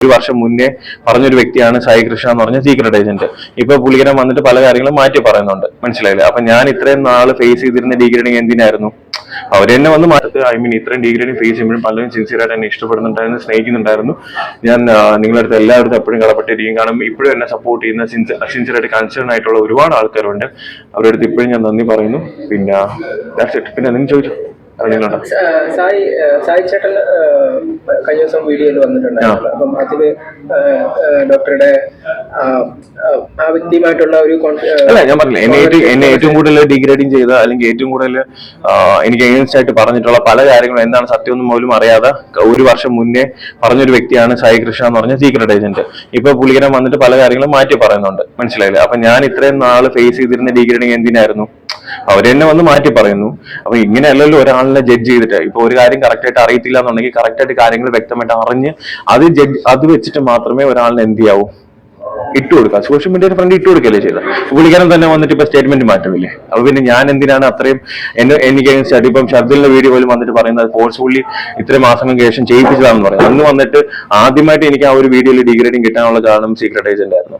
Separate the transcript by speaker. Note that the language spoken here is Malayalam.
Speaker 1: ഒരു വർഷം മുന്നേ പറഞ്ഞൊരു വ്യക്തിയാണ് സായി കൃഷ്ണ എന്ന് പറഞ്ഞ സീക്രട്ട് ഏജന്റ് ഇപ്പൊ പുള്ളിക്കാരൻ വന്നിട്ട് പല കാര്യങ്ങളും മാറ്റി പറയുന്നുണ്ട്. മനസ്സിലായില്ലേ? അപ്പൊ ഞാൻ ഇത്രയും നാൾ ഫേസ് ചെയ്തിരുന്ന ഡീഗ്രേഡിങ് എന്തിനായിരുന്നു? അവർ തന്നെ വന്ന് മാറ്റത്ത് ഐ മീൻ ഇത്രയും ഡീഗ്രേഡിങ് ഫേസ് ചെയ്യുമ്പോഴും പലരും സിൻസിയർ ആയിട്ട് എന്നെ ഇഷ്ടപ്പെടുന്നുണ്ടായിരുന്നു സ്നേഹിക്കുന്നുണ്ടായിരുന്നു. ഞാൻ നിങ്ങളുടെ അടുത്ത് എല്ലാവരും എപ്പോഴും കടപ്പെട്ടിരിക്കും കാരണം ഇപ്പോഴും എന്നെ സപ്പോർട്ട് ചെയ്യുന്ന സിൻസിയർ ആയിട്ട് കൺസേൺ ആയിട്ടുള്ള ഒരുപാട് ആൾക്കാരുണ്ട്. അവരുടെ അടുത്ത് ഇപ്പോഴും ഞാൻ നന്ദി പറയുന്നു. പിന്നെ. പിന്നെ നിങ്ങൾ ചോദിച്ചു?
Speaker 2: സായി സായി ചേട്ടൻ കഴിഞ്ഞ ദിവസം വീഡിയോയിൽ വന്നിട്ടുണ്ടായിരുന്നു അപ്പം അതിൽ ഏഹ് ഡോക്ടറുടെ ആ, വ്യക്തിയുമായിട്ടുള്ള ഒരു
Speaker 1: അല്ല ഞാൻ പറഞ്ഞില്ല എന്നെ ഏറ്റവും എന്നെ ഏറ്റവും കൂടുതൽ ഡിഗ്രേഡിങ് ചെയ്ത അല്ലെങ്കിൽ ഏറ്റവും കൂടുതൽ എനിക്ക് എഗൻസ്റ്റ് ആയിട്ട് പറഞ്ഞിട്ടുള്ള പല കാര്യങ്ങളും എന്താണ് സത്യം ഒന്നും പോലും അറിയാതെ ഒരു വർഷം മുന്നേ പറഞ്ഞൊരു വ്യക്തിയാണ് സായി കൃഷ്ണ എന്ന് പറഞ്ഞ സീക്രട്ട് ഏജന്റ് ഇപ്പൊ പുള്ളിക്കാരൻ വന്നിട്ട് പല കാര്യങ്ങളും മാറ്റി പറയുന്നുണ്ട്. മനസ്സിലായില്ലേ? അപ്പൊ ഞാൻ ഇത്രയും നാൾ ഫേസ് ചെയ്തിരുന്ന ഡിഗ്രേഡിങ് എന്തിനായിരുന്നു? അവർ തന്നെ വന്ന് മാറ്റി പറയുന്നു. അപ്പൊ ഇങ്ങനെയല്ലല്ലോ ഒരാളിനെ ജഡ്ജ് ചെയ്തിട്ട്. ഇപ്പൊ ഒരു കാര്യം കറക്റ്റ് ആയിട്ട് അറിയത്തില്ല എന്നുണ്ടെങ്കിൽ കറക്റ്റ് ആയിട്ട് കാര്യങ്ങൾ വ്യക്തമായിട്ട് അറിഞ്ഞ് അത് ജഡ്ജ് അത് വെച്ചിട്ട് മാത്രമേ ഒരാളിനെ എന്ത് ചെയ്യാവൂ? ഇട്ട് കൊടുക്കുക സോഷ്യൽ മീഡിയയുടെ ഫ്രണ്ട് ഇട്ടു കൊടുക്കല്ലേ ചെയ്തത്? പുള്ളിക്കാരൻ തന്നെ വന്നിട്ട് ഇപ്പൊ സ്റ്റേറ്റ്മെന്റ് മാറ്റമില്ലേ അപ്പൊ പിന്നെ ഞാൻ എന്തിനാണ് അത്രയും എന്നെ എനിക്ക് ഇപ്പം ഷർദിലിന്റെ വീഡിയോ പോലും വന്നിട്ട് പറയുന്നത് ഫോഴ്സ്ഫുള്ളി ഇത്രയും മാസങ്ങൾക്ക് ശേഷം ചെയ്യിപ്പിച്ചതാണെന്ന് പറയുന്നത് അന്ന് വന്നിട്ട് ആദ്യമായിട്ട് എനിക്ക് ആ ഒരു വീഡിയോയിൽ ഡിഗ്രേഡിങ് കിട്ടാനുള്ള കാരണം സീക്രട്ട് ആയിരുന്നു.